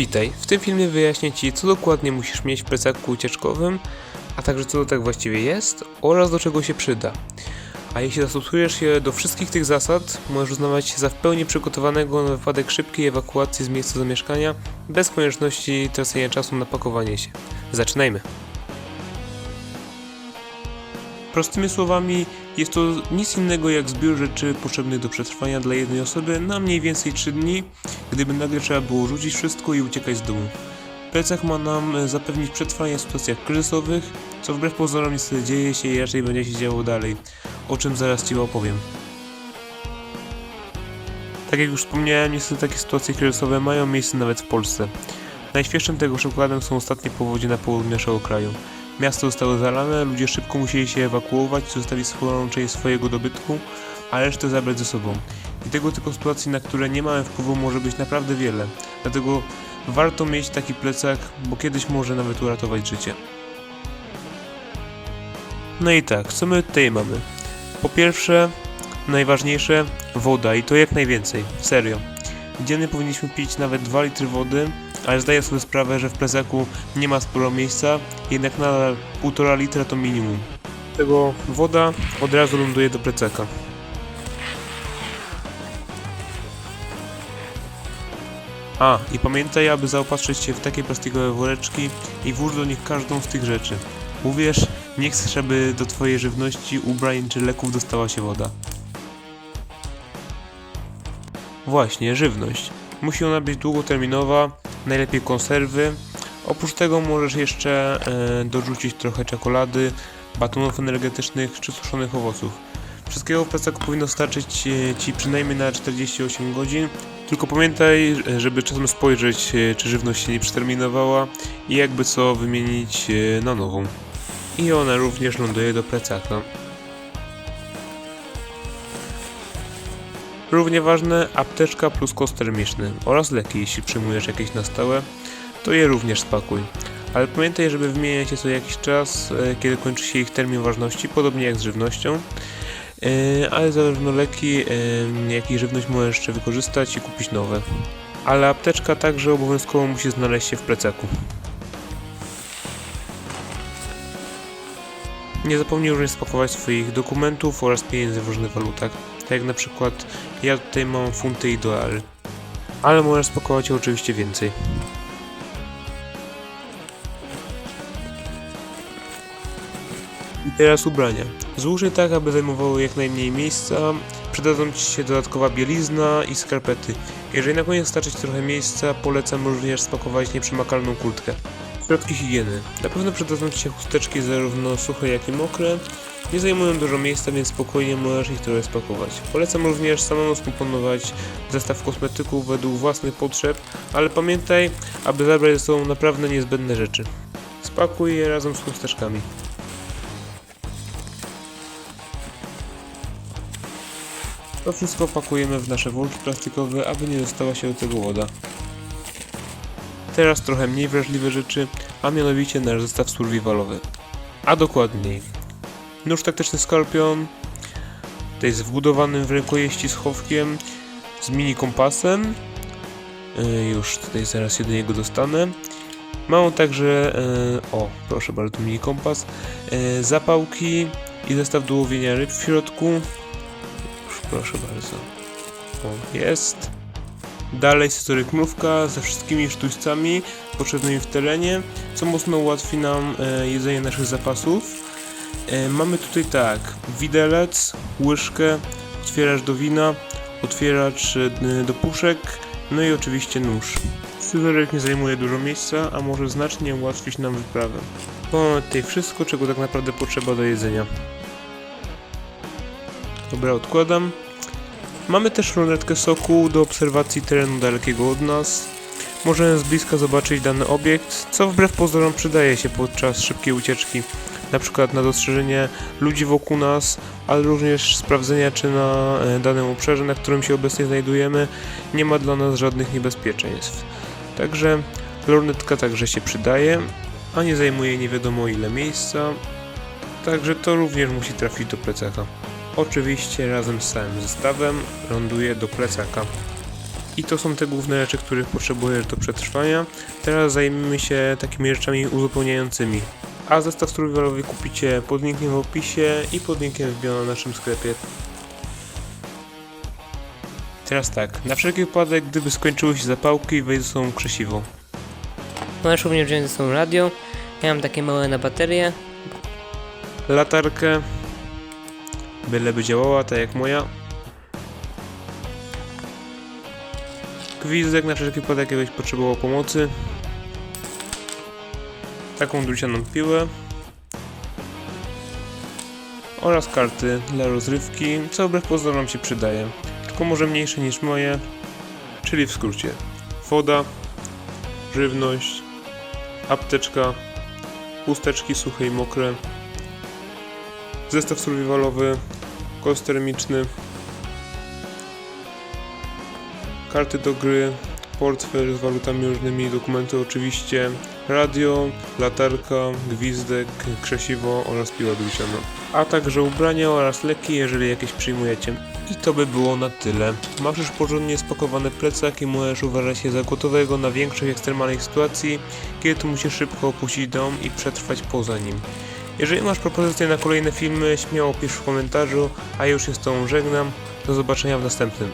Witaj, w tym filmie wyjaśnię Ci, co dokładnie musisz mieć w plecaku ucieczkowym, a także co to tak właściwie jest oraz do czego się przyda. A jeśli zastosujesz się do wszystkich tych zasad, możesz uznawać się za w pełni przygotowanego na wypadek szybkiej ewakuacji z miejsca zamieszkania, bez konieczności tracenia czasu na pakowanie się. Zaczynajmy! Prostymi słowami, jest to nic innego jak zbiór rzeczy potrzebnych do przetrwania dla jednej osoby na mniej więcej 3 dni, gdyby nagle trzeba było rzucić wszystko i uciekać z domu. Plecak ma nam zapewnić przetrwanie w sytuacjach kryzysowych, co wbrew pozorom niestety dzieje się i raczej będzie się działo dalej, o czym zaraz Ci opowiem. Tak jak już wspomniałem, niestety takie sytuacje kryzysowe mają miejsce nawet w Polsce. Najświeższym tego przykładem są ostatnie powodzie na południu naszego kraju. Miasto zostało zalane, ludzie szybko musieli się ewakuować, zostawić sporą część swojego dobytku, a resztę zabrać ze sobą. I tego typu sytuacji, na które nie mamy wpływu, może być naprawdę wiele. Dlatego warto mieć taki plecak, bo kiedyś może nawet uratować życie. No i tak, co my tutaj mamy? Po pierwsze, najważniejsze, woda i to jak najwięcej, serio. Dziennie powinniśmy pić nawet 2 litry wody, ale zdaję sobie sprawę, że w plecaku nie ma sporo miejsca, jednak nadal 1,5 litra to minimum. Tego woda od razu ląduje do plecaka. A, i pamiętaj, aby zaopatrzyć się w takie plastikowe woreczki i włóż do nich każdą z tych rzeczy. Uwierz, nie chcesz, aby do twojej żywności, ubrań czy leków dostała się woda. Właśnie, żywność. Musi ona być długoterminowa, najlepiej konserwy. Oprócz tego możesz jeszcze e, dorzucić trochę czekolady, batonów energetycznych czy suszonych owoców. Wszystkiego w plecaku powinno starczyć e, Ci przynajmniej na 48 godzin. Tylko pamiętaj, e, żeby czasem spojrzeć, czy żywność się nie przeterminowała i jakby co wymienić na nową. I ona również ląduje do plecaka. Równie ważne apteczka plus kos termiczny oraz leki, jeśli przyjmujesz jakieś na stałe, to je również spakuj. Ale pamiętaj, żeby wymieniać je co jakiś czas, e, kiedy kończy się ich termin ważności, podobnie jak z żywnością. E, Ale zarówno leki, e, jak i żywność możesz jeszcze wykorzystać i kupić nowe. Ale apteczka także obowiązkowo musi znaleźć się w plecaku. Nie zapomnij również spakować swoich dokumentów oraz pieniędzy w różnych walutach. Tak jak na przykład ja tutaj mam funty i dolary. Ale możesz spakować oczywiście więcej. I teraz ubrania. Złóż je tak, aby zajmowały jak najmniej miejsca. Przydadzą Ci się dodatkowa bielizna i skarpety. Jeżeli na koniec starczyć trochę miejsca, polecam również spakować nieprzemakalną kurtkę. Środki higieny. Na pewno przydadzą Ci się chusteczki zarówno suche, jak i mokre. Nie zajmują dużo miejsca, więc spokojnie możesz ich trochę spakować. Polecam również samemu skomponować zestaw kosmetyków według własnych potrzeb, ale pamiętaj, aby zabrać ze sobą naprawdę niezbędne rzeczy. Spakuj je razem z chusteczkami. To wszystko pakujemy w nasze worki plastikowe, aby nie dostała się do tego woda. Teraz trochę mniej wrażliwe rzeczy, a mianowicie nasz zestaw survivalowy. A dokładniej, nóż taktyczny Skorpion, tutaj z wbudowanym w rękojeści schowkiem, z mini kompasem, Yy, już tutaj zaraz się do niego dostanę. Mam także, yy, o proszę bardzo, mini kompas, yy, zapałki i zestaw do łowienia ryb w środku. Proszę bardzo. O, jest. Dalej storykmówka ze wszystkimi sztućcami potrzebnymi w terenie, co mocno ułatwi nam e, jedzenie naszych zapasów. E, mamy tutaj tak, widelec, łyżkę, otwieracz do wina, otwieracz e, do puszek, no i oczywiście nóż. Scyzoryk nie zajmuje dużo miejsca, a może znacznie ułatwić nam wyprawę. Mamy tutaj wszystko, czego tak naprawdę potrzeba do jedzenia. Dobra, odkładam. Mamy też lornetkę soku do obserwacji terenu dalekiego od nas. Możemy z bliska zobaczyć dany obiekt, co wbrew pozorom przydaje się podczas szybkiej ucieczki. Na przykład na dostrzeżenie ludzi wokół nas, ale również sprawdzenia, czy na e, danym obszarze, na którym się obecnie znajdujemy, nie ma dla nas żadnych niebezpieczeństw. Także lornetka także się przydaje, a nie zajmuje nie wiadomo ile miejsca. Także to również musi trafić do plecaka. Oczywiście razem z całym zestawem ląduje do plecaka. I to są te główne rzeczy, których potrzebujesz do przetrwania. Teraz zajmiemy się takimi rzeczami uzupełniającymi. A zestaw survivalowy kupicie pod linkiem w opisie i pod linkiem w bio na naszym sklepie. Teraz tak, na wszelki wypadek, gdyby skończyły się zapałki, weź ze sobą krzesiwo. Możesz również wziąć ze sobą radio. Ja mam takie małe na baterię. Latarkę, byleby działała, tak jak moja. Gwizdek na wszelki wypadek, jakbyś potrzebował pomocy. Taką drucianą piłę. Oraz karty dla rozrywki, co wbrew pozorom się przydaje. Tylko może mniejsze niż moje, czyli w skrócie. Woda, żywność, apteczka, chusteczki suche i mokre, zestaw survivalowy, kost termiczny, karty do gry, portfel z walutami różnymi, dokumenty oczywiście, radio, latarka, gwizdek, krzesiwo oraz piła druciana. A także ubrania oraz leki, jeżeli jakieś przyjmujecie. I to by było na tyle. Masz już porządnie spakowany plecak i możesz uważać się za gotowego na większych ekstremalnych sytuacji, kiedy musisz szybko opuścić dom i przetrwać poza nim. Jeżeli masz propozycje na kolejne filmy, śmiało pisz w komentarzu, a już się z Tobą żegnam. Do zobaczenia w następnym.